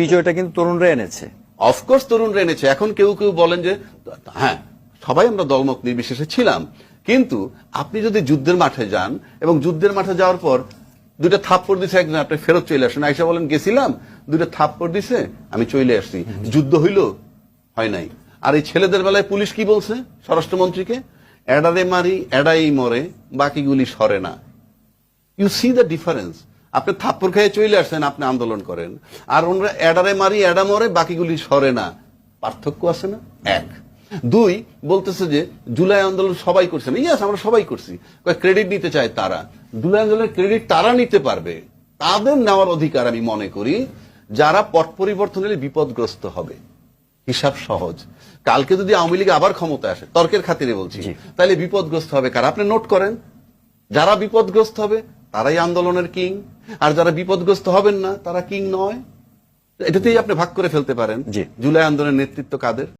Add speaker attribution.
Speaker 1: বিজয়টা কিন্তু তরুণরা এনেছে।
Speaker 2: অফকোর্স তরুণরা এনেছে। এখন কেউ কেউ বলেন যে হ্যাঁ সবাই আমরা দলমত নির্বিশেষে ছিলাম। কিন্তু আপনি যদি যুদ্ধের মাঠে যান এবং যুদ্ধের মাঠে যাওয়ার পর দুইটা থাপ্পড় দিছে একজন, আপনি ফেরত চলে আসেন। আইসা বলেন, গেছিলাম। দুইটা থাপ্পড় দিছে, আমি চলে আসছি। যুদ্ধ হইল, হয় নাই। আর এই ছেলেদের বেলায় পুলিশ কি বলছে স্বরাষ্ট্রমন্ত্রীকে? এডারে মারি, এডাই মরে, বাকিগুলি সরে না। ইউ সি দ্য ডিফারেন্স আপনি থাপ্পড় খেয়ে চলে আসছেন আপনি আন্দোলন করেন। আর ওনারা এডারে মারি এডা মরে বাকিগুলি সরে না। পার্থক্য আছে না? এক। দুই বলতেছে যে জুলাই আন্দোলন সবাই করছে না। ইয়াস আমরা সবাই করছি। ক্রেডিট নিতে চায় তারা। জুলাই আন্দোলনের ক্রেডিট তারা নিতে পারবে। তাদের নেওয়ার অধিকার আমি মনে করি যারা পট পরিবর্তন হলে বিপদগ্রস্ত হবে। হিসাব সহজ। কালকে যদি আওয়ামী লীগ আবার ক্ষমতা আসে তর্কের খাতিরে বলছি তাহলে বিপদগ্রস্ত হবে কারা? আপনি নোট করেন। যারা বিপদগ্রস্ত হবে তারাই আন্দোলনের কিং আর যারা বিপদগ্রস্ত হবেন না তারা কিং নয়। এটাতেই আপনি ভাগ করে ফেলতে পারেন। জুলাই আন্দোলনের নেতৃত্ব কাদের?